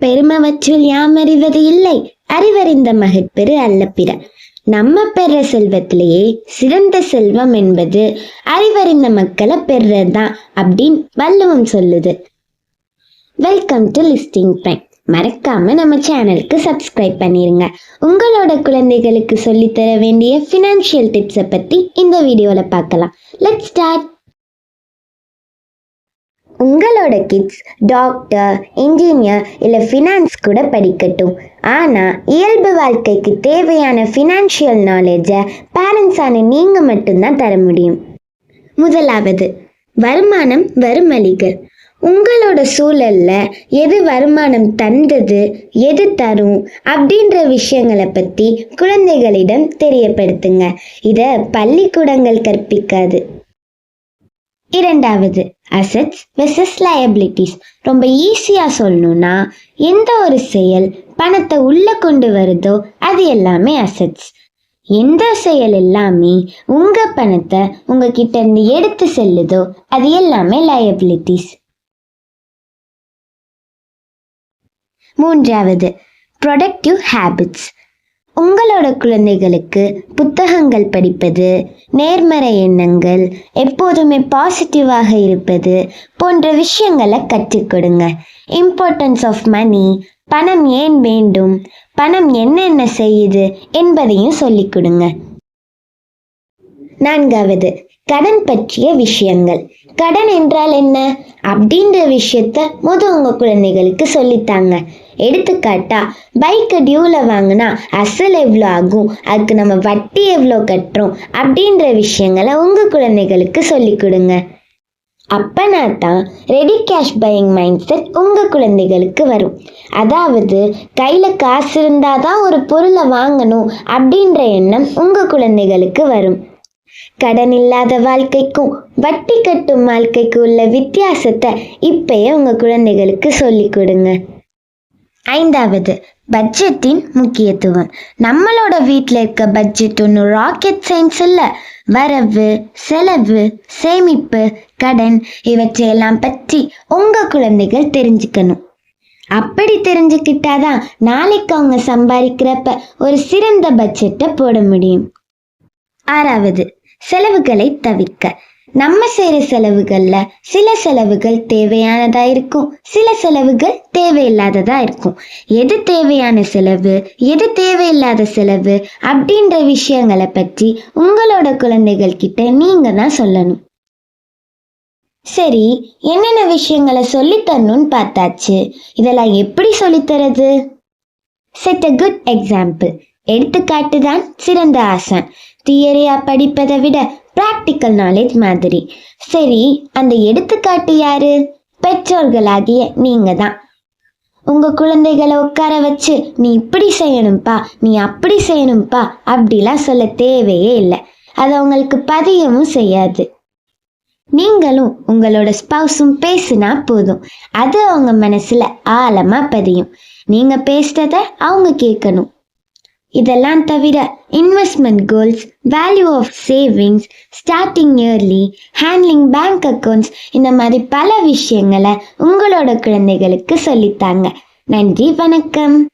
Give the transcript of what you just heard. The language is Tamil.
பெருமவற்றுள் யாம் அறிவது இல்லை. அறிவறிந்த மகட்பெரு அல்ல பிற. நம்ம பெற செல்வத்திலேயே சிறந்த செல்வம் என்பது அறிவறிந்த மக்களை பெறுறதுதான் அப்படின்னு வள்ளுவம் சொல்லுது. வெல்கம் டு லிஸ்டிங் டைம் மறக்காம நம்ம சேனலுக்கு சப்ஸ்கிரைப் பண்ணிருங்க. உங்களோட குழந்தைகளுக்கு சொல்லித்தர வேண்டிய ஃபினான்ஷியல் டிப்ஸை பத்தி இந்த வீடியோல பார்க்கலாம். லெட் ஸ்டார்ட் உங்களோட கிட்ஸ் டாக்டர் இன்ஜினியர் இல்லை ஃபினான்ஸ் கூட படிக்கட்டும். ஆனால் இயல்பு வாழ்க்கைக்கு தேவையான ஃபினான்ஷியல் நாலேஜை பேரண்ட்ஸான நீங்கள் மட்டும்தான் தர முடியும். முதலாவது வருமானம் வருமளிகள் உங்களோட சூழல்ல எது வருமானம் தந்தது எது தரும் அப்படின்ற விஷயங்களை பற்றி குழந்தைகளிடம் தெரியப்படுத்துங்க. இதை பள்ளிக்கூடங்கள் கற்பிக்காது. இரண்டாவது அசட்ஸ் வெர்சஸ் லயபிலிட்டிஸ் ரொம்ப ஈஸியாக சொல்லணும்னா எந்த ஒரு செயல் பணத்தை உள்ளே கொண்டு வருதோ அது எல்லாமே அசட்ஸ் எந்த செயல் எல்லாமே உங்கள் பணத்தை உங்ககிட்ட இருந்து எடுத்து செல்லுதோ அது எல்லாமே லயபிலிட்டிஸ் மூன்றாவது ப்ரொடக்டிவ் ஹேபிட்ஸ் உங்களோட குழந்தைகளுக்கு புத்தகங்கள் படிப்பது நேர்மறை எண்ணங்கள் எப்போதுமே பாசிட்டிவாக இருப்பது போன்ற விஷயங்களை கற்றுக் கொடுங்க. இம்பார்ட்டன்ஸ் ஆஃப் மணி பணம் ஏன் வேண்டும் பணம் என்னென்ன செய்யுது என்பதையும் சொல்லிக் கொடுங்க. நான்காவது கடன் பற்றிய விஷயங்கள். கடன் என்றால் என்ன? அப்படின்ற விஷயத்த முத உங்க குழந்தைகளுக்கு சொல்லித்தாங்க. எடுத்துக்காட்டா பைக்கை டியூவில் வாங்கினா அசல் எவ்வளோ ஆகும்? அதுக்கு நம்ம வட்டி எவ்வளோ கட்டுறோம்? அப்படின்ற விஷயங்களை உங்கள் குழந்தைகளுக்கு சொல்லிக் கொடுங்க. அப்பனா தான் ready cash buying mind set உங்கள் குழந்தைகளுக்கு வரும். அதாவது கையில் காசு இருந்தால் தான் ஒரு பொருளை வாங்கணும் அப்படின்ற எண்ணம் உங்கள் குழந்தைகளுக்கு வரும். கடன் இல்லாத வாழ்க்கைக்கும் வட்டி கட்டும் வாழ்க்கைக்கும் உள்ள வித்தியாசத்தை இப்பயே உங்கள் குழந்தைகளுக்கு சொல்லிக் கொடுங்க. ஐந்தாவது பட்ஜெட்டின் முக்கியத்துவம். நம்மளோட வீட்டில் இருக்க பட்ஜெட் ஒன்றும் ராக்கெட் சயின்ஸ் இல்லை. வரவு செலவு சேமிப்பு கடன் இவற்றையெல்லாம் பற்றி உங்கள் குழந்தைகள் தெரிஞ்சுக்கணும். அப்படி தெரிஞ்சுக்கிட்டாதான் நாளைக்கு அவங்க சம்பாதிக்கிறப்ப ஒரு சிறந்த பட்ஜெட்டை போட முடியும். ஆறாவது செலவுகளை தவிர்க்க. நம்ம செய்கிற செலவுகள்ல சில செலவுகள் தேவையானதா இருக்கும். சில செலவுகள் தேவையில்லாததா இருக்கும். எது தேவையான செலவு எது தேவையில்லாத செலவு அப்படின்ற விஷயங்களை பற்றி உங்களோட குழந்தைகள் கிட்ட நீங்க தான் சொல்லணும். சரி என்னென்ன விஷயங்களை சொல்லித்தரணும்னு பார்த்தாச்சு? இதெல்லாம் எப்படி சொல்லித்தரது செட் அ குட் எக்ஸாம்பிள் எடுத்துக்காட்டு தான் சிறந்த ஆசை தியரியா படிப்பதை விட பிராக்டிக்கல் நாலேஜ் மாதிரி. சரி அந்த எடுத்துக்காட்டு யாரு? பெற்றோர்களாகிய நீங்க தான். உங்க குழந்தைகளை உட்கார வச்சு நீ இப்படி செய்யணும்ப்பா நீ அப்படி செய்யணும்ப்பா அப்படிலாம் சொல்ல தேவையே இல்லை. அது அவங்களுக்கு பதியவும் செய்யாது. நீங்களும் உங்களோட ஸ்பவுஸும் பேசினா போதும். அது அவங்க மனசுல ஆழமா பதியும். நீங்க பேசுறத அவங்க கேட்கணும். இதெல்லாம் தவிர investment goals value of savings starting early handling bank accounts இந்த மாதிரி பல விஷயங்களை உங்களோட குழந்தைகளுக்கு சொல்லித்தாங்க. நன்றி வணக்கம்.